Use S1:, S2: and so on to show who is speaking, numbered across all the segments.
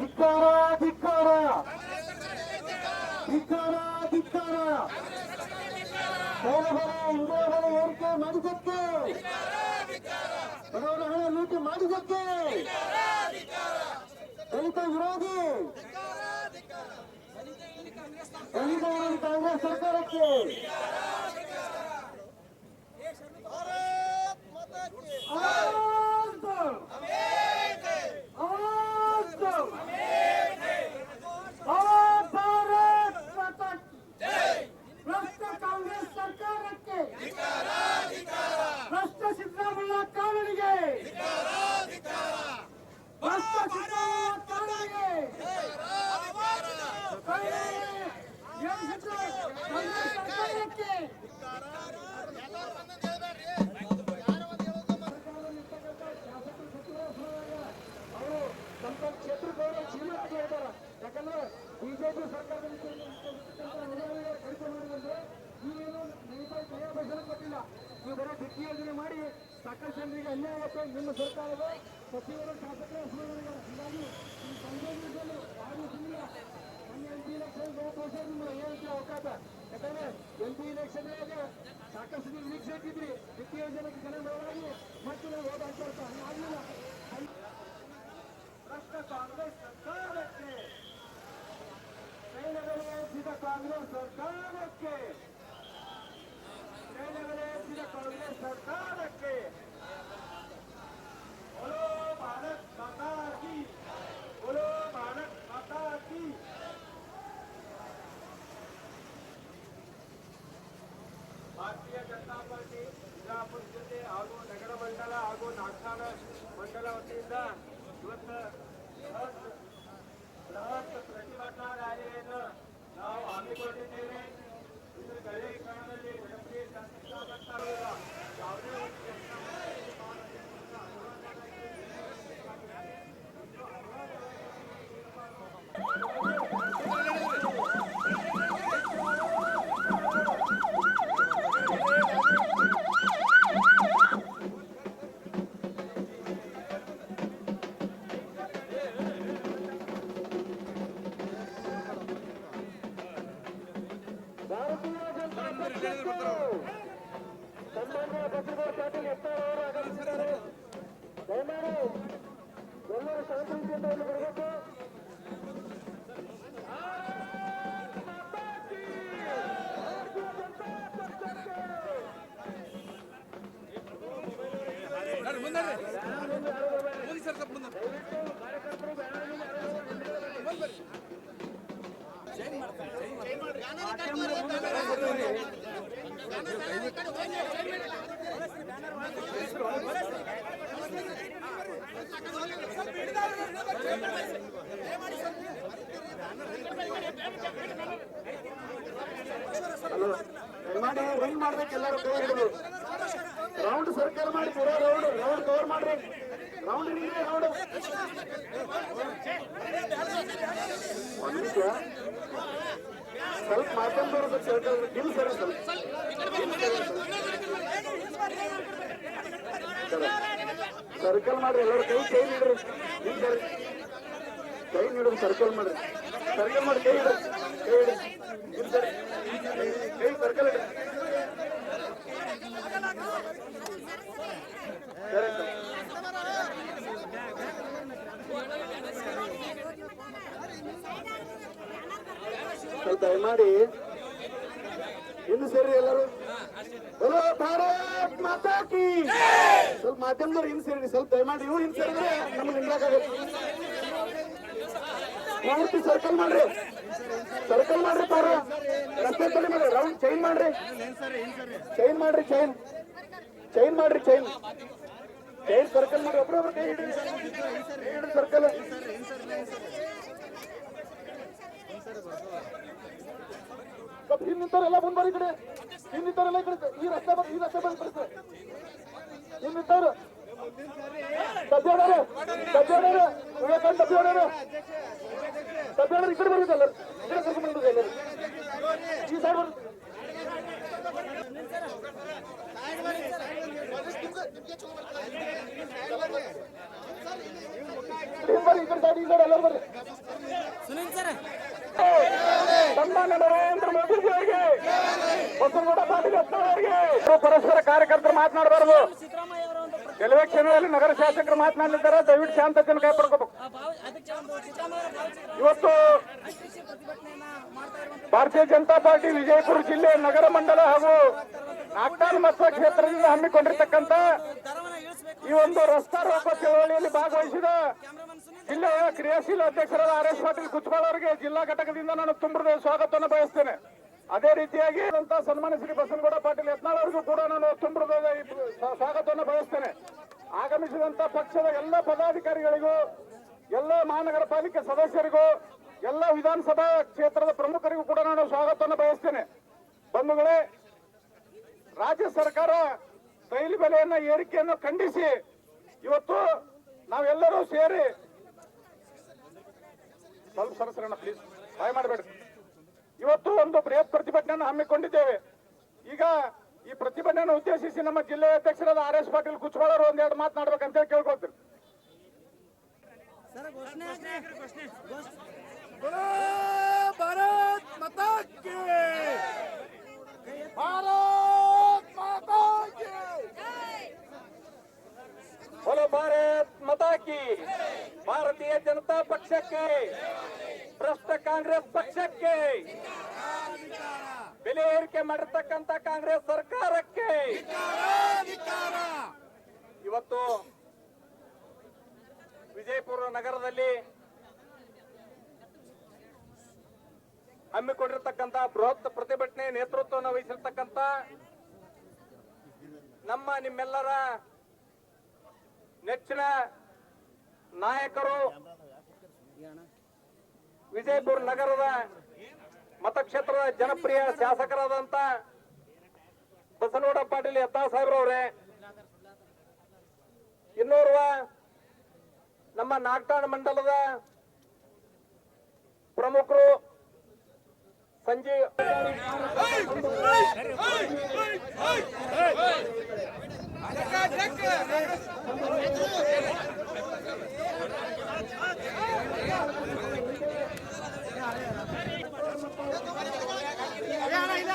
S1: ಧಿಕ್ಕಾರ ಧಿಕ್ಕಾರ. ಧಿಕ್ಕಾರ ಧಿಕ್ಕಾರ. ಬೇರೆ ಬೇರೆ ಹಿಂದೆ ಬೇರೆ ಏರಿಕೆ ಮಾಡಿದ್ದಕ್ಕೆ. ಬಡವರ ಹಣ ಲೂಟಿ ಮಾಡಿದ್ದಕ್ಕೆ. ದಲಿತ ವಿರೋಧಿ. ದಲಿತ ಕಾಂಗ್ರೆಸ್ ಸರ್ಕಾರಕ್ಕೆ. ಸರ್ಕಾರಕ್ಕೆ ನೆಲೆವರೇಸಿದ ಕಾಂಗ್ರೆಸ್ ಸರ್ಕಾರಕ್ಕೆ बोलो भारत माता की बोलो भारत माता की ಭಾರತೀಯ ಜನತಾ ಪಾರ್ಟಿ ಬಿಜಾಪುರ ಜೊತೆ ಹಾಗೂ ನಗರ ಮಂಡಲ ಹಾಗೂ ನಾಗ್ಸಾನ ಮಂಡಲ ವತಿಯಿಂದ ಕೊಡುತ್ತೇವೆ ಮಾಡಿ ಹೆಂಗ್ ಮಾಡ್ಬೇಕು ಎಲ್ಲರೂ ರೌಂಡ್
S2: ಸರ್ಕಲ್ ಮಾಡಿ ಪೂರಾ ರೌಂಡ್ ರೌಂಡ್ ಕವರ್ ಮಾಡ್ರಿ ಸ್ವಲ್ಪ ಮಾತಾಡ್ಬಾರ್ದು ಸರ್ಕಲ್ ಇಲ್ಲ ಸರ್ ಸರ್ಕಲ್ ಮಾಡ್ರಿ, ಎಲ್ಲರೂ ಕೈ ಕೈ ನೀಡ್ರಿ. ಕೈ ನೀಡ್ರಿ ಸರ್ಕಲ್ ಮಾಡ್ರಿ. ಸರ್ಕಲ್ ಮಾಡಿ ಕೈ ಇಡ್ರಿ ಕೈ ಇಡ್ರಿ ಇಲ್ಲ ಸರ್ ಕೈ ಸರ್ಕಲ್ ಇಡ್ರಿ ಸರಿ ಸರ್ ಸ್ವಲ್ಪ ದಯಮಾಡಿ. ಇನ್ನು ಸೇರಿ ಎಲ್ಲರೂ? ಹಲೋ, ಭಾರತ್ ಮಾತಾ ಸ್ವಲ್ಪ ಮಾಧ್ಯಮದವ್ರು ಹಿಂದ್ ಸೇರಿ, ಸ್ವಲ್ಪ ದಯಮಾಡಿ ಇವ್ರು ಹಿಂದ್ ಸೇರಿದ್ರೆ ನಮ್ಗೆ ನಿಂದಾಗತ್ತೆ ಪೂರ್ತಿ ಸರ್ಕಲ್ ಮಾಡ್ರಿ. ಸರ್ಕಲ್ ಮಾಡ್ರಿ ಪಾರ. ರಸ್ತೆ ತಲೆ ಮಾಡ್ರಿ. ರೌಂಡ್ ಚೈನ್ ಮಾಡ್ರಿ. ಚೈನ್ ಮಾಡ್ರಿ ಚೈನ್ ಚೈನ್ ಮಾಡ್ರಿ ಚೈನ್ ಚೈನ್ ಸರ್ಕಲ್ ಮಾಡಿ ಒಬ್ರೊಬ್ರು ಕೈ ಹಿಡಿ ಸರ್ಕಲ್ ಸ್ವಲ್ಪ ಹಿಂದ್ ನಿಂತವರೆಲ್ಲ ಮುಂದ್ ಬರ್ರಿ ಈ ಕಡೆ ಹಿಂದ್ ನಿಂತವರೆಲ್ಲ ಈ ಕಡೆ ಈ ರಸ್ತೆ ಬಂದ್ ಈ ರಸ್ತೆ ಬಂದ್ ಬರ್ತಾರೆ ಹಿಂದ್ ನಿಂತವ್ರು ಡಬ್ಬಿ ಹೊಡ್ಯಾರ ಡಬ್ಬಿ ಹೊಡ್ಯಾರ ವಿವೇಕಾನಂದ ಡಬ್ಬಿ ಹೊಡ್ಯಾರ ಡಬ್ಬಿ ಹೊಡ್ಯಾರ ಈ ಕಡೆ ಬರ್ಬೇಕಲ್ಲ ಈ ಕಡೆ ಕರ್ಕೊಂಡ್ ಬಂದ್ಬಿಡ್ರಿ ಎಲ್ಲರೂ. ಈ ಸೈಡ್ ಬರ್ರಿ ಹಿಂದ್ ಬರ್ರಿ ಈ ಬರ್ರಿ ಸನ್ಮಾನ್ಯ ನರೇಂದ್ರ ಮೋದಿಜಿ ಅವರಿಗೆ ಪರಸ್ಪರ ಕಾರ್ಯಕರ್ತರು ಮಾತನಾಡಬಾರದು. ಕೆಲವೇ ಕ್ಷಣದಲ್ಲಿ ನಗರ ಶಾಸಕರು ಮಾತನಾಡಲಿದ್ದಾರೆ. ದಯವಿಟ್ಟು ಶಾಂತತೆಯನ್ನು ಕಾಪಾಡ್ಕೋಬೇಕು. ಇವತ್ತು ಭಾರತೀಯ ಜನತಾ ಪಾರ್ಟಿ ವಿಜಯಪುರ ಜಿಲ್ಲೆ ನಗರ ಮಂಡಲ ಹಾಗೂ ನಾಗ್ತಾಲ್ ಮತ್ತ ಕ್ಷೇತ್ರದಿಂದ ಹಮ್ಮಿಕೊಂಡಿರ್ತಕ್ಕಂಥ ಈ ಒಂದು ರಸ್ತಾ ರೋಕೋ ಚಳವಳಿಯಲ್ಲಿ ಭಾಗವಹಿಸಿದ ಜಿಲ್ಲೆಯ ಕ್ರಿಯಾಶೀಲ ಅಧ್ಯಕ್ಷರಾದ ಆರ್ ಎಸ್ ಪಾಟೀಲ್ ಕುಚ್ಬಾಳ್ ಅವರಿಗೆ ಜಿಲ್ಲಾ ಘಟಕದಿಂದ ನಾನು ತುಂಬಿದ ಸ್ವಾಗತವನ್ನು ಬಯಸ್ತೇನೆ. ಅದೇ ರೀತಿಯಾಗಿ ಸನ್ಮಾನ ಶ್ರೀ ಬಸನಗೌಡ ಪಾಟೀಲ್ ಯತ್ನಾಳ್ ಅವರಿಗೂ ಕೂಡ ನಾನು ತುಂಬಿದ ಸ್ವಾಗತವನ್ನು ಬಯಸ್ತೇನೆ. ಆಗಮಿಸಿದಂತ ಪಕ್ಷದ ಎಲ್ಲ ಪದಾಧಿಕಾರಿಗಳಿಗೂ, ಎಲ್ಲ ಮಹಾನಗರ ಪಾಲಿಕೆ ಸದಸ್ಯರಿಗೂ, ಎಲ್ಲ ವಿಧಾನಸಭಾ ಕ್ಷೇತ್ರದ ಪ್ರಮುಖರಿಗೂ ಕೂಡ ನಾನು ಸ್ವಾಗತವನ್ನು ಬಯಸ್ತೇನೆ. ಬಂಧುಗಳೇ, ರಾಜ್ಯ ಸರ್ಕಾರ ತೈಲ ಬೆಲೆಯನ್ನ ಏರಿಕೆಯನ್ನು ಖಂಡಿಸಿ ಇವತ್ತು ನಾವೆಲ್ಲರೂ ಸೇರಿ ಸ್ವಲ್ಪ ಸರಸರಣ ಪ್ಲೀಸ್ ಸಹಾಯ ಮಾಡಬೇಡಿ. ಇವತ್ತು ಒಂದು ಬೃಹತ್ ಪ್ರತಿಭಟನೆಯನ್ನು ಹಮ್ಮಿಕೊಂಡಿದ್ದೇವೆ. ಈಗ ಈ ಪ್ರತಿಭಟನೆಯನ್ನು ಉದ್ದೇಶಿಸಿ ನಮ್ಮ ಜಿಲ್ಲೆಯ ಅಧ್ಯಕ್ಷರಾದ ಆರ್ ಎಸ್ ಪಾಟೀಲ್ ಕುಚ್ವಾಳರು ಒಂದೆರಡು ಮಾತನಾಡ್ಬೇಕಂತ ಹೇಳಿ ಕೇಳ್ಕೊಳ್ತೀರಿ
S1: ಭಾರತ್ ಮತಕ್ಕೆ ಭಾರತ್ की भारत माता की
S2: बोलो ಭಾರತ್ ಮತಾ ಕಿ ಭಾರತೀಯ ಜನತಾ ಪಕ್ಷಕ್ಕೆ ಭ್ರಷ್ಟ ಕಾಂಗ್ರೆಸ್ ಪಕ್ಷಕ್ಕೆ ಬೆಲೆ ಏರಿಕೆ ಮಾಡಿರ್ತಕ್ಕಂಥ ಕಾಂಗ್ರೆಸ್ ಸರ್ಕಾರಕ್ಕೆ ಇವತ್ತು ವಿಜಯಪುರ ನಗರದಲ್ಲಿ ಹಮ್ಮಿಕೊಂಡಿರ್ತಕ್ಕಂಥ ಬೃಹತ್ ಪ್ರತಿಭಟನೆ ನೇತೃತ್ವವನ್ನು ವಹಿಸಿರ್ತಕ್ಕಂಥ ನಮ್ಮ ನಿಮ್ಮೆಲ್ಲರ ನೆಚ್ಚಿನ ನಾಯಕರು ವಿಜಯಪುರ ನಗರದ ಮತಕ್ಷೇತ್ರದ ಜನಪ್ರಿಯ ಶಾಸಕರಾದಂತ ಬಸನಗೌಡ ಪಾಟೀಲ್ ಯತ್ತಾ ಸಾಹೇಬ್ರವ್ರೆ ಇನ್ನೋರ್ವ ನಮ್ಮ ನಾಗ್ತಾಣ ಮಂಡಲದ ಪ್ರಮುಖರು ಸಂಜೆ ಇಲ್ಲ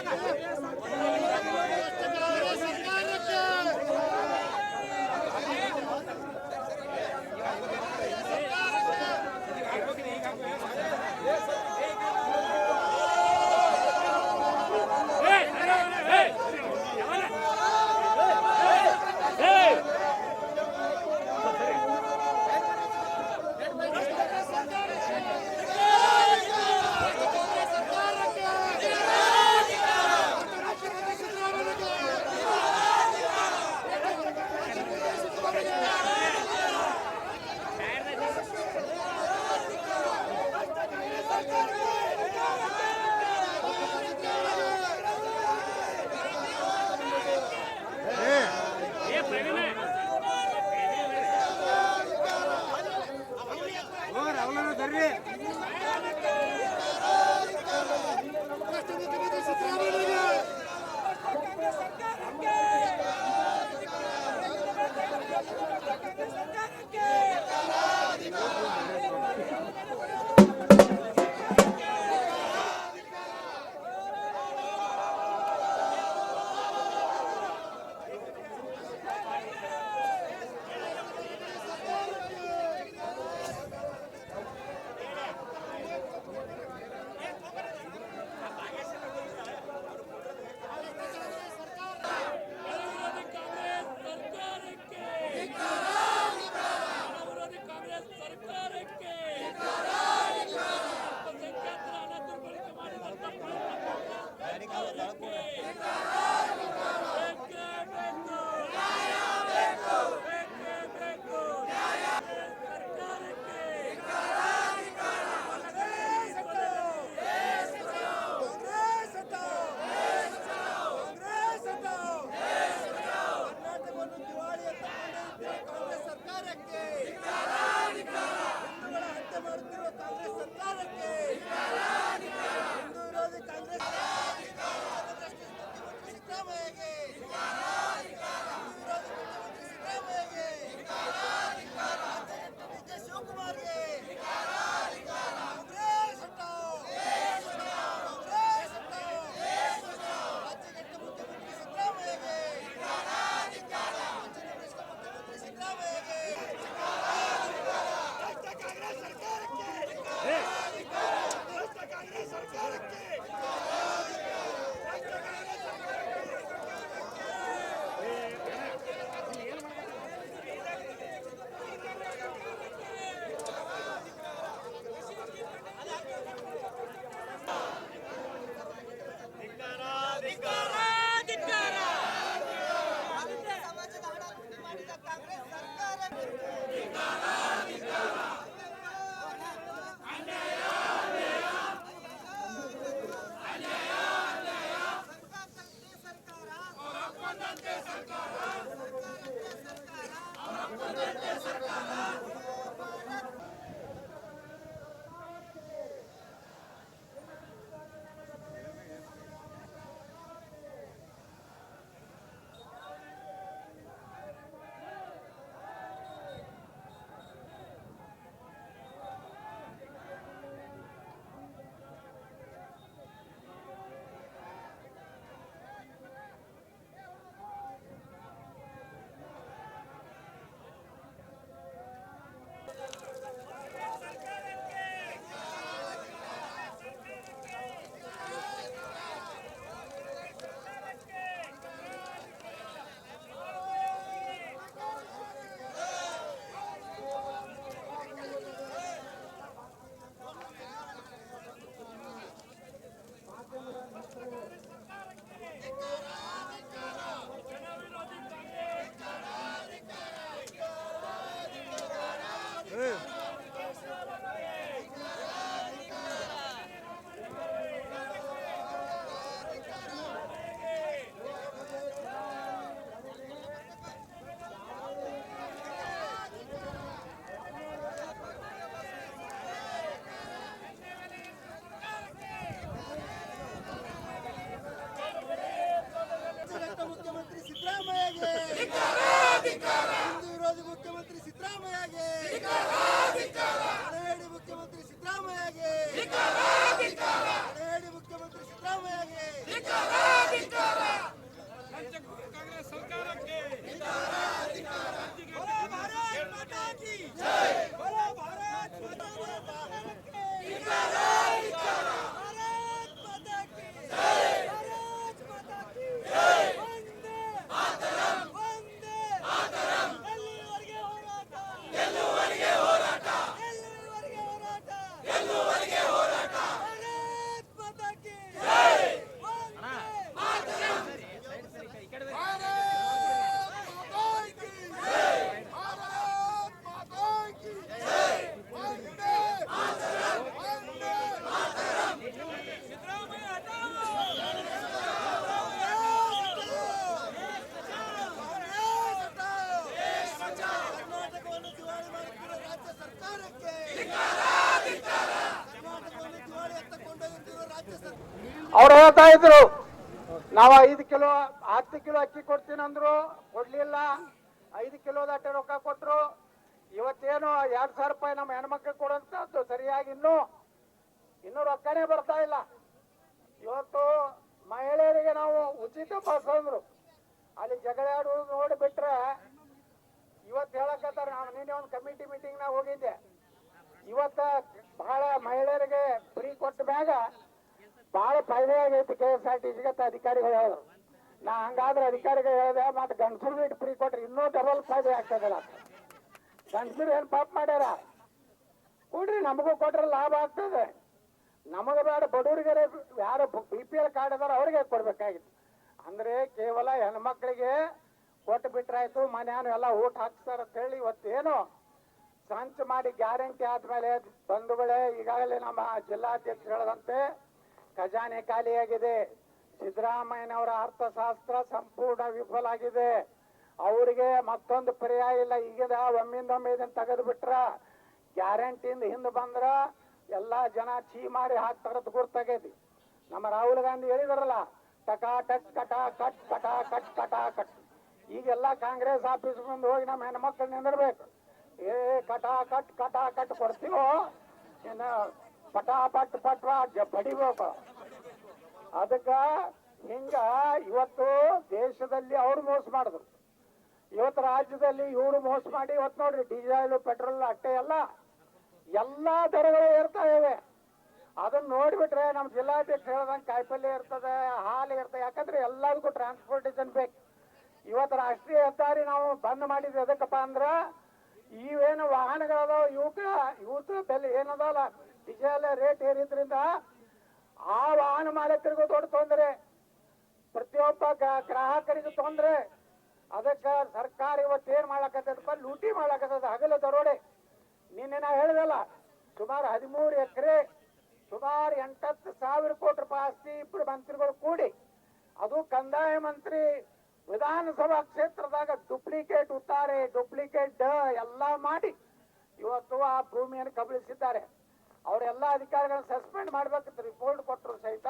S3: ಅವ್ರು ಹೇಳ್ತಾ ಇದ್ರು, ನಾವು ಐದು ಕಿಲೋ, ಹತ್ತು ಕಿಲೋ ಅಕ್ಕಿ ಕೊಡ್ತೀನಿ ಅಂದ್ರು, ಕೊಡ್ಲಿಲ್ಲ. ಐದು ಕಿಲೋದಟ್ಟೆ ರೊಕ್ಕ ಕೊಟ್ರು. ಇವತ್ತೇನು ಎರಡ್ ಸಾವಿರ ರೂಪಾಯಿ ನಮ್ಮ ಹೆಣ್ಮಕ್ಳಿಗೆ ಕೊಡುವಂತದ್ದು ಸರಿಯಾಗಿ ಇನ್ನೂ ಇನ್ನೂ ರೊಕ್ಕನೇ ಬರ್ತಾ ಇಲ್ಲ. ಇವತ್ತು ಮಹಿಳೆಯರಿಗೆ ನಾವು ಉಚಿತ ಬಸ್ ಅಂದ್ರು. ಅಲ್ಲಿ ಜಗಳ ಆಡುವುದು ನೋಡಿ ಬಿಟ್ರೆ ಇವತ್ತು ಹೇಳಕತ್ತಾರ, ನಾನು ನಿನ್ನೆ ಒಂದು ಕಮಿಟಿ ಮೀಟಿಂಗ್ನಾಗ ಹೋಗಿದ್ದೆ. ಇವತ್ತ ಬಹಳ ಮಹಿಳೆಯರಿಗೆ ಫ್ರೀ ಕೊಟ್ಟ ಮ್ಯಾಗ ಬಹಳ ಪರಿಣಯ ಆಗೈತಿ ಕೆ ಎಸ್ ಆರ್ ಟಿ ಸಿಗತ್ತ ಅಧಿಕಾರಿಗಳು ಹೇಳಿದ್ರು ನಾ ಹಂಗಾದ್ರೆ ಅಧಿಕಾರಿಗಳು ಹೇಳಿದೆ ಮತ್ತೆ ಗಂಡಸರು ಬಿಟ್ಟು ಫ್ರೀ ಕೊಟ್ರೆ ಇನ್ನೂ ಡಬಲ್ ಫಾಯ್ದೆ ಆಗ್ತದಲ್ಲ. ಗಂಡಸರು ಏನ್ ಪಾಪ ಮಾಡ್ಯಾರ? ಕೊಡ್ರಿ, ನಮಗೂ ಕೊಟ್ರೆ ಲಾಭ ಆಗ್ತದೆ. ನಮಗೆ ಬೇಡ ಬಡವರಿಗೆ ಯಾರು ಬಿ ಪಿ ಎಲ್ ಕಾರ್ಡ್ ಅದಾರ ಅವ್ರಿಗೆ ಕೊಡ್ಬೇಕಾಗಿತ್ತು. ಅಂದ್ರೆ ಕೇವಲ ಹೆಣ್ಮಕ್ಳಿಗೆ ಕೊಟ್ಟು ಬಿಟ್ರಾಯ್ತು ಮನೆಯನ್ನು ಎಲ್ಲ ಊಟ ಹಾಕ್ತಾರ ಅಂತ ಹೇಳಿ ಇವತ್ತೇನು ಸಂಚು ಮಾಡಿ ಗ್ಯಾರಂಟಿ ಆದ್ಮೇಲೆ ಬಂಧುಗಳೇ ಈಗಾಗಲೇ ನಮ್ಮ ಜಿಲ್ಲಾಧ್ಯಕ್ಷ ಹೇಳದಂತೆ ಖಜಾನೆ ಖಾಲಿಯಾಗಿದೆ. ಸಿದ್ದರಾಮಯ್ಯನವರ ಅರ್ಥಶಾಸ್ತ್ರ ಸಂಪೂರ್ಣ ವಿಫಲ ಆಗಿದೆ ಅವರಿಗೆ ಮತ್ತೊಂದು ಪರ್ಯಾಯ ಇಲ್ಲ. ಈಗಿದ ಒಮ್ಮಿಂದೊಮ್ಮೆ ಇದನ್ನ ತೆಗೆದು ಬಿಟ್ರ ಗ್ಯಾರಂಟಿಯಿಂದ ಹಿಂದೆ ಬಂದ್ರ ಎಲ್ಲಾ ಜನ ಚೀ ಮಾಡಿ ಹಾಕ್ತಾರದ್ ಗುರ್ತಾಗೈತಿ ನಮ್ಮ ರಾಹುಲ್ ಗಾಂಧಿ ಹೇಳಿದಾರಲ್ಲ, ಟಕಾ ಟಕ್, ಕಟಾ ಕಟ್ ಕಟಾ ಕಟ್ ಕಟಾ ಕಟ್. ಈಗೆಲ್ಲ ಕಾಂಗ್ರೆಸ್ ಆಫೀಸ್ ಮುಂದೆ ಹೋಗಿ ನಮ್ಮ ಹೆಣ್ಮಕ್ಳು ನಿಂದಿರ್ಬೇಕು. ಏ, ಕಟಾ ಕಟ್ ಕಟಾ ಕಟ್ ಕೊಡ್ತೀವೋ? ಇನ್ನು ಪಟಾ ಪಟ್ ಪಟ್ ಬಡಿಬೇಕು ಅದಕ್ಕ ಹಿಂಗ ಇವತ್ತು ದೇಶದಲ್ಲಿ ಅವ್ರು ಮೋಸ ಮಾಡಿದ್ರು. ಇವತ್ತು ರಾಜ್ಯದಲ್ಲಿ ಇವರು ಮೋಸ ಮಾಡಿ, ಇವತ್ತು ನೋಡ್ರಿ ಡೀಸೆಲ್, ಪೆಟ್ರೋಲ್, ಅಟ್ಟೆ ಎಲ್ಲ, ಎಲ್ಲಾ ದರಗಳು ಏರ್ತಾ ಇವೆ. ಅದನ್ನ ನೋಡ್ಬಿಟ್ರೆ ನಮ್ಮ ಜಿಲ್ಲಾಧ್ಯಕ್ಷ ಹೇಳ್ದಂಗೆ ಕಾಯಿಪಲ್ಯ ಇರ್ತದೆ, ಹಾಲು ಇರ್ತದೆ, ಯಾಕಂದ್ರೆ ಎಲ್ಲದಕ್ಕೂ ಟ್ರಾನ್ಸ್ಪೋರ್ಟೇಷನ್ ಬೇಕು. ಇವತ್ತು ರಾಷ್ಟ್ರೀಯ ಹೆದ್ದಾರಿ ನಾವು ಬಂದ್ ಮಾಡಿದ್ವಿ ಎದಕ್ಕಪ್ಪ ಅಂದ್ರ, ಇವೇನು ವಾಹನಗಳದಾವ ಇವಕ್ಕ ಇವತ್ತು ಬೆಲೆ ಏನದಲ್ಲ ಡೀಸೆಲ್ ರೇಟ್ ಏರಿದ್ರಿಂದ ಆ ವಾಹನ ಮಾಲೀಕರಿಗೂ ದೊಡ್ಡ ತೊಂದರೆ. ಪ್ರತಿಯೊಬ್ಬ ಗ್ರಾಹಕರಿಗೂ ತೊಂದರೆ. ಅದಕ್ಕೆ ಸರ್ಕಾರ ಇವತ್ತು ಏನ್ ಮಾಡಕತ್ತದಪ್ಪ? ಲೂಟಿ ಮಾಡಕತ್ತದ, ಹಗಲ ದರೋಡೆ. ನಿನ್ನೆ ನಾ ಹೇಳಿದಲ್ಲ, ಸುಮಾರು ಹದಿಮೂರು ಎಕರೆ, ಸುಮಾರು ಎಂಟತ್ತು ಸಾವಿರ ಕೋಟಿ ರೂಪಾಯಿ ಆಸ್ತಿ ಇಬ್ಬರು ಮಂತ್ರಿಗಳು ಕೂಡಿ, ಅದು ಕಂದಾಯ ಮಂತ್ರಿ ವಿಧಾನಸಭಾ ಕ್ಷೇತ್ರದಾಗ ಡುಪ್ಲಿಕೇಟ್ ಉತ್ತಾರೆ ಡುಪ್ಲಿಕೇಟ್ ಎಲ್ಲ ಮಾಡಿ ಇವತ್ತು ಆ ಭೂಮಿಯನ್ನು ಕಬಳಿಸಿದ್ದಾರೆ. ಅವರೆಲ್ಲ ಅಧಿಕಾರಿಗಳನ್ನ ಸಸ್ಪೆಂಡ್ ಮಾಡ್ಬೇಕಿತ್ತು, ರಿಪೋರ್ಟ್ ಕೊಟ್ಟರು ಸಹಿತ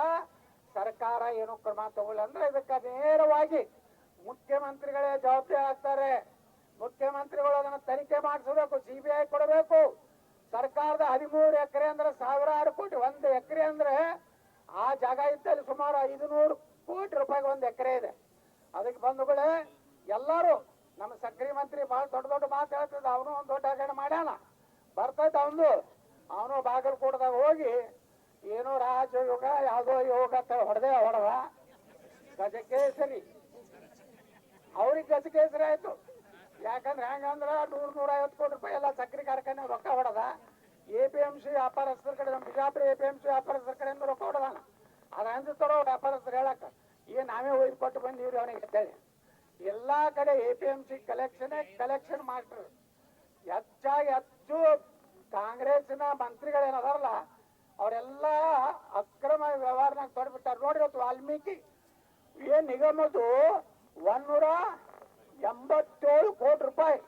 S3: ಸರ್ಕಾರ ಏನು ಕ್ರಮ ತಗೊಳ್ಳಿ ಅಂದ್ರೆ ಇದಕ್ಕೆ ನೇರವಾಗಿ ಮುಖ್ಯಮಂತ್ರಿಗಳೇ ಜವಾಬ್ದಾರಿ ಆಗ್ತಾರೆ. ಮುಖ್ಯಮಂತ್ರಿಗಳು ಅದನ್ನ ತನಿಖೆ ಮಾಡಿಸಬೇಕು ಸಿಬಿಐ ಕೊಡಬೇಕು. ಸರ್ಕಾರದ ಹದಿಮೂರು ಎಕರೆ ಅಂದ್ರೆ ಸಾವಿರಾರು ಕೋಟಿ, ಒಂದು ಎಕರೆ ಅಂದ್ರೆ ಆ ಜಾಗ ಇದ್ದಲ್ಲಿ ಸುಮಾರು ಐದುನೂರು ಕೋಟಿ ರೂಪಾಯಿಗೆ ಒಂದು ಎಕರೆ ಇದೆ. ಅದಕ್ಕೆ ಬಂಧುಗಳೇ ಎಲ್ಲರೂ, ನಮ್ಮ ಸಕ್ರಿ ಮಂತ್ರಿ ಬಹಳ ದೊಡ್ಡ ದೊಡ್ಡ ಮಾತು ಹೇಳ್ತಿದ್ದ, ಅವನು ಒಂದು ದೊಡ್ಡ ಹಗರಣ ಮಾಡ್ಯಾನ. ಬರ್ತೈತೆ ಅವನು ಅವನು ಬಾಗಲಕೋಟದಾಗ ಹೋಗಿ, ಏನೋ ರಾಜಯೋಗ, ಯಾವುದೋ ಯೋಗ ಹೊಡೆದೆ ಹೊಡೆದ ಗಜಕೇಸರಿ. ಅವ್ರಿಗೆ ಗಜಕೇಸರಿ ಆಯ್ತು. ಯಾಕಂದ್ರೆ ಹೆಂಗಂದ್ರ ನೂರ್ ನೂರ ಐವತ್ತು ಕೋಟಿ ರೂಪಾಯಿ ಎಲ್ಲ ಸಕ್ಕರೆ ಕಾರ್ಖಾನೆ ರೊಕ್ಕ ಹೊಡೆದ. ಎ ಪಿ ಎಂ ಸಿ ವ್ಯಾಪಾರಸ್ಥರ ಕಡೆ, ನಮ್ಮ Bijapur A P M C ವ್ಯಾಪಾರಸ್ಥರ ಕಡೆಯಿಂದ ರೊಕ್ಕ ಹೊಡೆದಾನ. ಅದ ಅಂದಿರ್ತಾರೋ ವ್ಯಾಪಾರಸ್ಥರು ಹೇಳಕ್ಕ ಏನ್ ನಾವೇ ಹೋಗಿ ಕೊಟ್ಟು ಬಂದೀವ್ರಿ ಅವನಿಗೆ, ಅಂತೇಳಿ. ಎಲ್ಲಾ ಕಡೆ A P M C collection collection ಮಾಡ್ತಾರೆ. ಹೆಚ್ಚಾಗಿ ಹೆಚ್ಚು ಕಾಂಗ್ರೆಸ್ಸಿನ ಮಂತ್ರಿಗಳೇನದಾರಲ್ಲ, ಅವರೆಲ್ಲ ಅಕ್ರಮ ವ್ಯವಹಾರನಾಗ ತೊಡ್ಬಿಟ್ಟಾರ. ನೋಡಿ ಇವತ್ತು ವಾಲ್ಮೀಕಿ, ಏನ್ ನಿಗಮದ್ದು ಒಂದೂರ ಎಂಬತ್ತೇಳು ಕೋಟಿ ರೂಪಾಯಿ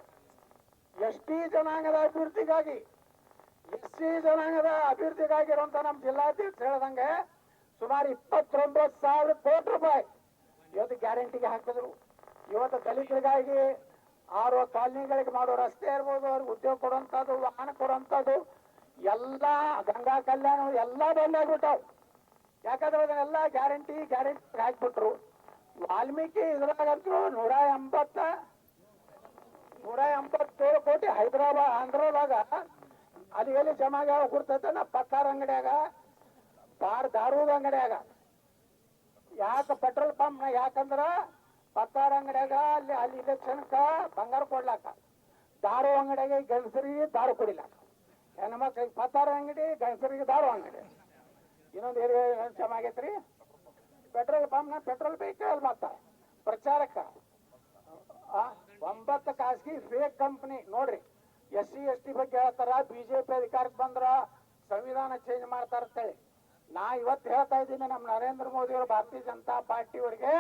S3: ಎಸ್ ಟಿ ಜನಾಂಗದ ಅಭಿವೃದ್ಧಿಗಾಗಿ, ಎಸ್ ಸಿ ಜನಾಂಗದ ಅಭಿವೃದ್ಧಿಗಾಗಿ ಇರುವಂತ ನಮ್ಮ ಜಿಲ್ಲಾಧ್ಯಕ್ಷ ಹೇಳ್ದಂಗೆ ಸುಮಾರು ಇಪ್ಪತ್ತೊಂಬತ್ತು ಸಾವಿರ ಕೋಟಿ ರೂಪಾಯಿ ಇವತ್ತು ಗ್ಯಾರಂಟಿಗೆ ಹಾಕಿದ್ರು ಇವತ್ತು ದಲಿತರಿಗಾಗಿ ಆರು ಕಾಲನಿಗಳಿಗೆ ಮಾಡೋ ರಸ್ತೆ ಇರ್ಬೋದು, ಅವ್ರಿಗೆ ಉದ್ಯೋಗ ಕೊಡುವಂಥದ್ದು, ವಾಹನ ಕೊಡುವಂಥದ್ದು, ಎಲ್ಲ ಗಂಗಾ ಕಲ್ಯಾಣ, ಎಲ್ಲ ಬಂದಾಗ್ಬಿಟ್ಟಾವ್ ಯಾಕಂದ್ರೆ ಅದನ್ನೆಲ್ಲ ಗ್ಯಾರಂಟಿ ಗ್ಯಾರಂಟಿ ಹಾಕ್ಬಿಟ್ರು. ವಾಲ್ಮೀಕಿ ಇದ್ರಾಗಂತೂ ನೂರ ಎಂಬತ್ತ, ನೂರ ಎಂಬತ್ತೇಳು ಕೋಟಿ ಹೈದರಾಬಾದ್ ಆಂಧ್ರದಾಗ ಅದು ಎಲ್ಲಿ ಜಮಾಗ ಕೊಡ್ತೈತೆ ನಾ ಪಕ್ಕಾರ ಅಂಗಡಿಯಾಗ ಬಾರ್ ದಾರೂದ ಅಂಗಡಿಯಾಗ. ಯಾಕ ಪೆಟ್ರೋಲ್ ಪಂಪ್ ಯಾಕಂದ್ರ ಪತ್ತಾರ ಅಂಗಡಿಯಾಗ ಅಲ್ಲಿ ಅಲ್ಲಿ ಇಲೆಕ್ಷನ್ಕ ಬಂಗಾರ ಕೊಡ್ಲಾಕ. ದಾರು ಅಂಗಡಿಯಾಗ ಗಂಡಸರಿಗೆ ದಾರು ಕುಡಿಲಾಕ. ಹೆಣ್ಮಕ್ಳಿಗೆ ಪತ್ತಾರ ಅಂಗಡಿ ಗಂಡಸರಿಗೆ ದಾರು ಅಂಗಡಿ. ಇನ್ನೊಂದು ಏರಿಯಾ ಜಮಾ ಆಗೈತ್ರಿ? ಪೆಟ್ರೋಲ್ ಪಂಪ್ನ ಪೆಟ್ರೋಲ್ ವೆಹಿಕಲ್ ಮತ್ತ ಪ್ರಚಾರಕ್ಕ. ಒಂಬತ್ತು ಖಾಸಗಿ ಫೇಕ್ ಕಂಪ್ನಿ, ನೋಡ್ರಿ. ಎಸ್ ಸಿ ಎಸ್ ಟಿ ಬಗ್ಗೆ ಹೇಳ್ತಾರ, ಬಿಜೆಪಿ ಅಧಿಕಾರಕ್ಕೆ ಬಂದ್ರ ಸಂವಿಧಾನ ಚೇಂಜ್ ಮಾಡ್ತಾರ ಅಂತೇಳಿ ನಾ ಇವತ್ತು ಹೇಳ್ತಾ ಇದ್ದೀನಿ ನಮ್ಮ ನರೇಂದ್ರ ಮೋದಿ ಅವರು ಭಾರತೀಯ ಜನತಾ ಪಾರ್ಟಿ ಅವರಿಗೆ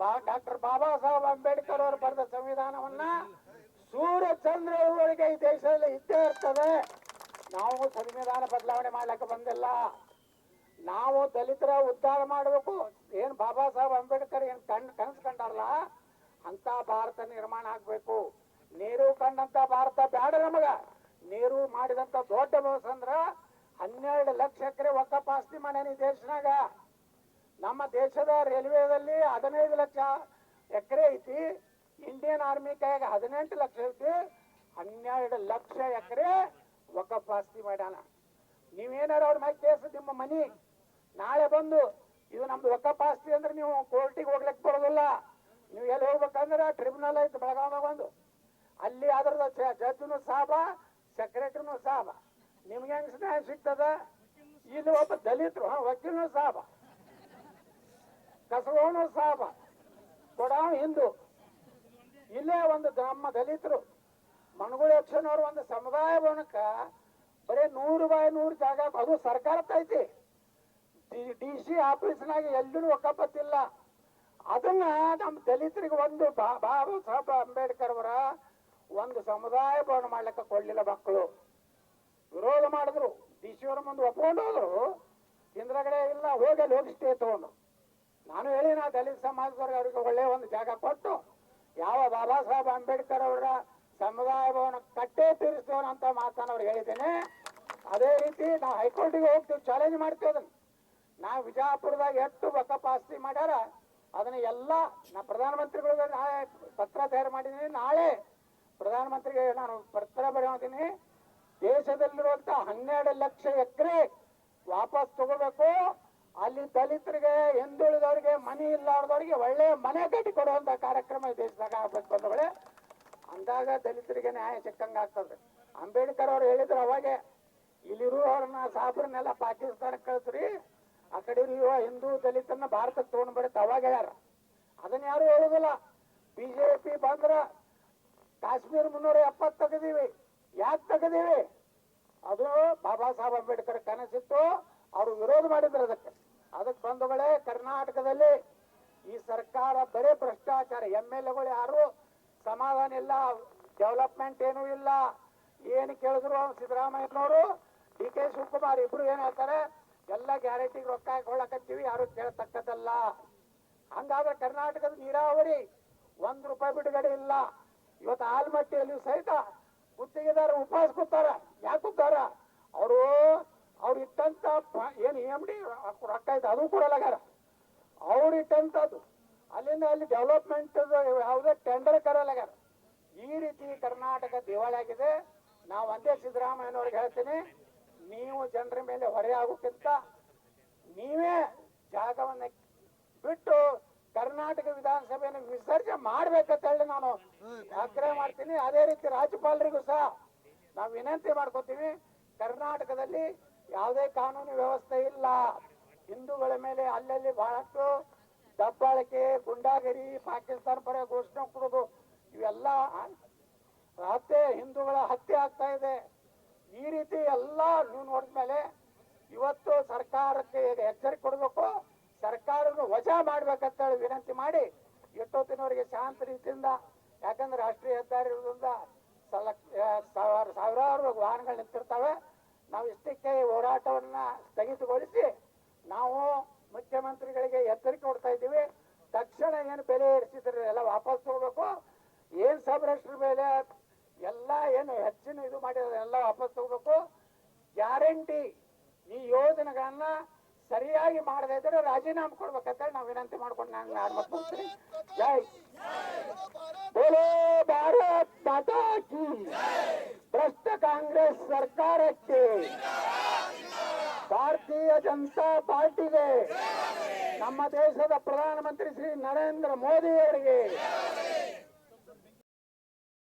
S3: ಡಾಕ್ಟರ್ ಬಾಬಾ ಸಾಹೇಬ್ ಅಂಬೇಡ್ಕರ್ ಅವರು ಬರೆದ ಸಂವಿಧಾನವನ್ನ ಸೂರ್ಯ ಚಂದ್ರವರೆಗೆ ಈ ದೇಶದಲ್ಲಿ ಇದ್ದೇ ಇರ್ತದೆ. ನಾವು ಸಂವಿಧಾನ ಬದಲಾವಣೆ ಮಾಡ್ಲಿಕ್ಕೆ ಬಂದಿಲ್ಲ. ನಾವು ದಲಿತರ ಉದ್ಧಾರ ಮಾಡಬೇಕು. ಏನ್ ಬಾಬಾ ಸಾಹೇಬ್ ಅಂಬೇಡ್ಕರ್ ಏನ್ ಕಣ್ ಕನಸು ಕಂಡಾರಲ್ಲ? ಅಂತ ಭಾರತ ನಿರ್ಮಾಣ ಆಗ್ಬೇಕು. ನೀರು ಕಂಡಂತ ಭಾರತ ಬೇಡ ನಮಗ. ನೀರು ಮಾಡಿದಂತ ದೊಡ್ಡ ಮೋಸ ಅಂದ್ರ ಹನ್ನೆರಡು ಲಕ್ಷ ಎಕರೆ ಮಾಡ್ಯಾನ ಈ ದೇಶನಾಗ. ನಮ್ಮ ದೇಶದ ರೈಲ್ವೆದಲ್ಲಿ ಹದಿನೈದು ಲಕ್ಷ ಎಕರೆ ಐತಿ ಇಂಡಿಯನ್ ಆರ್ಮಿ ಕೈಯಾಗ ಹದಿನೆಂಟು ಲಕ್ಷ ಐತಿ, ಹನ್ನೆರಡು ಲಕ್ಷ ಎಕರೆ ಒಕ್ಕಪ್ಪ ಆಸ್ತಿ ಮಾಡ್ಯಾನ. ನೀವೇನಾರ ಅವ್ರ ಮ್ಯಾಗ ಕೇಸ್ ನಿಮ್ಮ ಮನಿ, ನಾಳೆ ಬಂದು ಇದು ನಮ್ದು ಒಕ್ಕಪ್ಪ ಆಸ್ತಿ ಅಂದ್ರೆ ನೀವು ಕೋರ್ಟಿಗೆ ಹೋಗ್ಲಿಕ್ಕೆ ಬರೋದಿಲ್ಲ. ನೀವು ಎಲ್ಲಿ ಹೋಗ್ಬೇಕಂದ್ರೆ ಟ್ರಿಬ್ಯುನಲ್ ಐತೆ ಬೆಳಗಾವ್ದಾಗ ಒಂದು ಅಲ್ಲಿ ಅದ್ರದ ಜಡ್ಜ್ನು ಸಾಬ ಸೆಕ್ರೆಟರಿನೂ ಸಾಬ. ನಿಮ್ಗೆ ಹೆಂಗ್ ನ್ಯಾಯ ಸಿಗ್ತದ? ಇಲ್ಲಿ ಒಬ್ಬ ದಲಿತರು ವಕೀಲನು ಸಾಬ. ಕಸಗೋನು ಸಾಬ. ಕೊಡಾವ್ ಹಿಂದೂ. ಇಲ್ಲೇ ಒಂದು ನಮ್ಮ ದಲಿತರು. ಮಣಗುಳಿ ಯಕ್ಷನವ್ರು ಒಂದು ಸಮುದಾಯ ಭವನಕ್ಕ ಬರೀ ನೂರು ಬಾಯ್ ನೂರು ಜಾಗ ಅದು ಸರ್ಕಾರ ತೈತಿ ಡಿ ಸಿ ಆಫೀಸ್ನಾಗ ಎಲ್ಲೂ ಒಕ್ಕಪ್ಪತ್ತಿಲ್ಲ ಅದನ್ನ ನಮ್ಮ ದಲಿತರಿಗೆ ಒಂದು ಬಾಬಾ ಸಾಹೇಬ್ ಅಂಬೇಡ್ಕರ್ ಅವರ ಒಂದು ಸಮುದಾಯ ಭವನ ಮಾಡ್ಲಿಕ್ಕೆ ಕೊಡ್ಲಿಲ್ಲ ಮಕ್ಕಳು. ವಿರೋಧ ಮಾಡಿದ್ರು. ಡಿ ಸಿ ಅವ್ರ ಮುಂದೆ ಒಪ್ಕೊಂಡು ಹೋದ್ರು. ಇಂದ್ರಗಡೆ ಇಲ್ಲ ಹೋಗಿ ಅಲ್ಲಿ ಹೋಗಿ ಸ್ಟೇ ತಗೊಂಡು. ನಾನು ಹೇಳಿ ನಾ ದಲಿತ ಸಮಾಜದವ್ರಿಗೆ ಅವ್ರಿಗೆ ಒಳ್ಳೆ ಒಂದು ಜಾಗ ಕೊಟ್ಟು ಯಾವ ಬಾಬಾ ಸಾಹೇಬ್ ಅಂಬೇಡ್ಕರ್ ಅವರ ಸಮುದಾಯ ಭವನ ಕಟ್ಟೇ ತೀರಿಸ್ತೇವನ ಅಂತ ಮಾತನ್ನ ಅವ್ರಿಗೆ ಹೇಳಿದ್ದೇನೆ. ಅದೇ ರೀತಿ ನಾವು ಹೈಕೋರ್ಟಿಗೆ ಹೋಗ್ತೀವಿ ಚಾಲೆಂಜ್ ಮಾಡ್ತೀವಿ ಅದನ್ನ. ನಾವು ವಿಜಯಪುರದಾಗ ಎಷ್ಟು ಬಕಪ್ ಆಸ್ತಿ ಮಾಡ್ಯಾರ, ಅದನ್ನ ಎಲ್ಲ ನಾ ಪ್ರಧಾನಮಂತ್ರಿಗಳಿಗೆ ನಾಳೆ ಪತ್ರ ತಯಾರು ಮಾಡಿದ್ದೀನಿ ನಾಳೆ ಪ್ರಧಾನಮಂತ್ರಿಗೆ ನಾನು ಪತ್ರ ಬರೆಯೋತೀನಿ ದೇಶದಲ್ಲಿರುವಂತ ಹನ್ನೆರಡು ಲಕ್ಷ ಎಕರೆ ವಾಪಸ್ ತಗೋಬೇಕು. ಅಲ್ಲಿ ದಲಿತರಿಗೆ, ಹಿಂದುಳಿದವರಿಗೆ, ಮನೆ ಇಲ್ಲಾರ್ದವ್ರಿಗೆ ಒಳ್ಳೆಯ ಮನೆ ಕಟ್ಟಿ ಕೊಡುವಂತ ಕಾರ್ಯಕ್ರಮ ದೇಶದಾಗ ಆಗ್ಬೇಕು ಬಂದವಳೆ ಅಂದಾಗ ದಲಿತರಿಗೆ ನ್ಯಾಯ ಸಿಕ್ಕಂಗೆ ಆಗ್ತದೆ. ಅಂಬೇಡ್ಕರ್ ಅವ್ರು ಹೇಳಿದ್ರು ಅವಾಗೆ, ಇಲ್ಲಿರುವವ್ರನ್ನ ಸಾಬ್ರನ್ನೆಲ್ಲ ಪಾಕಿಸ್ತಾನಕ್ಕೆ ಕಳಿಸ್ರಿ, ಆ ಕಡೆ ಇರುವ ಹಿಂದೂ ದಲಿತನ್ನ ಭಾರತಕ್ಕೆ ತಗೊಂಡ್ ಬರುತ್ತೆ ಅವಾಗ ಹೇಳ್ಯಾರ. ಅದನ್ನ ಯಾರು ಹೇಳುದಿಲ್ಲ. ಬಿಜೆಪಿ ಬಂದ್ರ ಕಾಶ್ಮೀರ ಮುನ್ನೂರ ಎಪ್ಪತ್ತು ತೆಗೆದೀವಿ. ಯಾಕೆ ತೆಗೆದೀವಿ? ಅದು ಬಾಬಾ ಸಾಹೇಬ್ ಅಂಬೇಡ್ಕರ್ ಕನಸಿತ್ತು. ಅವರು ವಿರೋಧ ಮಾಡಿದ್ರು ಅದಕ್ಕೆ. ಅದಕ್ಕೆ ಬಂಧುಗಳೇ ಕರ್ನಾಟಕದಲ್ಲಿ ಈ ಸರ್ಕಾರ ಬರೇ ಭ್ರಷ್ಟಾಚಾರ. ಎಂ ಎಲ್ ಎಗಳು ಯಾರು? ಸಮಾಧಾನ ಇಲ್ಲ, ಡೆವಲಪ್ಮೆಂಟ್ ಏನೂ ಇಲ್ಲ. ಏನು ಕೇಳಿದ್ರು ಸಿದ್ದರಾಮಯ್ಯನವರು, ಡಿ ಕೆ ಶಿವಕುಮಾರ್ ಇಬ್ರು ಏನ್ ಹೇಳ್ತಾರೆ? ಎಲ್ಲ ಗ್ಯಾರಂಟಿ ರೊಕ್ಕ ಹಾಕೊಳ್ಳಕತ್ತೀವಿ ಯಾರು ಕೇಳತಕ್ಕದಲ್ಲ ಹಂಗಾದ್ರೆ ಕರ್ನಾಟಕದ ನೀರಾವರಿ ಒಂದ್ ರೂಪಾಯಿ ಬಿಡುಗಡೆ ಇಲ್ಲ. ಇವತ್ತು ಆಲ್ಮಟ್ಟಿಯಲ್ಲಿ ಸಹಿತ ಗುತ್ತಿಗೆದಾರ ಉಪವಾಸ ಕೂತಾರ. ಯಾಕೆ ಕೂತಾರ? ಅವರು ಅವ್ರು ಇಟ್ಟಂತ ಏನ್ ಎಂ ಡಿ ರೊಕ್ಕ ಐತೆ ಅದು ಕೊಡಲಾಗ್ಯಾರ ಅವ್ರು ಇಟ್ಟಂತದ್ದು. ಅಲ್ಲಿಂದ ಅಲ್ಲಿ ಡೆವಲಪ್ಮೆಂಟ್ ಯಾವುದೇ ಟೆಂಡರ್ ಕರಲಾಗ್ಯಾರ ಈ ರೀತಿ ಕರ್ನಾಟಕ ದಿವಾಳಿಯಾಗಿದೆ ನಾವು ಒಂದೇ ಸಿದ್ದರಾಮಯ್ಯನವ್ರಿಗೆ ಹೇಳ್ತೀನಿ, ನೀವು ಜನರ ಮೇಲೆ ಹೊರೆ ಆಗೋಕ್ಕಿಂತ ನೀವೇ ಜಾಗವನ್ನ ಬಿಟ್ಟು ಕರ್ನಾಟಕ ವಿಧಾನಸಭೆಯನ್ನು ವಿಸರ್ಜನೆ ಮಾಡ್ಬೇಕಂತ ಹೇಳಿ ನಾನು ಆಗ್ರಹ ಮಾಡ್ತೀನಿ. ಅದೇ ರೀತಿ ರಾಜ್ಯಪಾಲರಿಗೂ ಸಹ ನಾವು ವಿನಂತಿ ಮಾಡ್ಕೋತೀವಿ. ಕರ್ನಾಟಕದಲ್ಲಿ ಯಾವುದೇ ಕಾನೂನು ವ್ಯವಸ್ಥೆ ಇಲ್ಲ. ಹಿಂದೂಗಳ ಮೇಲೆ ಅಲ್ಲಲ್ಲಿ ಬಹಳಷ್ಟು ದಬ್ಬಾಳಿಕೆ, ಗುಂಡಾಗಿರಿ, ಪಾಕಿಸ್ತಾನ ಪರ ಘೋಷಣೆ ಕೊಡೋದು ಇವೆಲ್ಲ ಹತ್ಯೆ ಹಿಂದೂಗಳ ಹತ್ಯೆ ಆಗ್ತಾ ಇದೆ. ಈ ರೀತಿ ಎಲ್ಲ ನೋಡಿದ ಮೇಲೆ ಇವತ್ತು ಸರ್ಕಾರಕ್ಕೆ ಎಚ್ಚರಿಕೆ ಕೊಡಬೇಕು? ಸರ್ಕಾರವನ್ನು ವಜಾ ಮಾಡ್ಬೇಕಂತ ಹೇಳಿ ವಿನಂತಿ ಮಾಡಿ ಎಷ್ಟೊತ್ತಿನವರೆಗೆ ಶಾಂತ ರೀತಿಯಿಂದ, ಯಾಕಂದ್ರೆ ರಾಷ್ಟ್ರೀಯ ಹೆದ್ದಾರಿ ಇರೋದ್ರಿಂದ ಸಾವಿರಾರು ವಾಹನಗಳು ನಿಂತಿರ್ತವೆ. ನಾವು ಇಷ್ಟಕ್ಕೆ ಹೋರಾಟವನ್ನ ಸ್ಥಗಿತಗೊಳಿಸಿ ನಾವು ಮುಖ್ಯಮಂತ್ರಿಗಳಿಗೆ ಎಚ್ಚರಿಕೆ ಕೊಡ್ತಾ ಇದ್ದೀವಿ. ತಕ್ಷಣ ಏನು ಬೆಲೆ ಏರಿಸಿದ್ರೆ ಎಲ್ಲ ವಾಪಸ್ ತಗೋಬೇಕು ಏನ್ ಸಬ್ರೆಸ್ಟ್ರ ಬೆಲೆ ಎಲ್ಲ ಏನು ಹೆಚ್ಚಿನ ಇದು ಮಾಡಿದ್ರೆ ಎಲ್ಲ ವಾಪಸ್ ತಗೋಬೇಕು ಗ್ಯಾರಂಟಿ ಈ ಯೋಜನೆಗಳನ್ನ ಸರಿಯಾಗಿ ಮಾಡದೇ ಇದ್ರೆ ರಾಜೀನಾಮೆ ಕೊಡ್ಬೇಕಂತ ನಾವು ವಿನಂತಿ ಮಾಡ್ಕೊಂಡು ನಾನು ಹೋಗ್ತೀನಿ. ಜೈ ಬೋಲೋ ಭಾರತ್ ಮಾತಾ ಕಿ ಭ್ರಷ್ಟ ಕಾಂಗ್ರೆಸ್ ಸರ್ಕಾರಕ್ಕೆ ಭಾರತೀಯ ಜನತಾ ಪಾರ್ಟಿಗೆ ನಮ್ಮ ದೇಶದ ಪ್ರಧಾನಮಂತ್ರಿ ಶ್ರೀ ನರೇಂದ್ರ ಮೋದಿ ಅವರಿಗೆ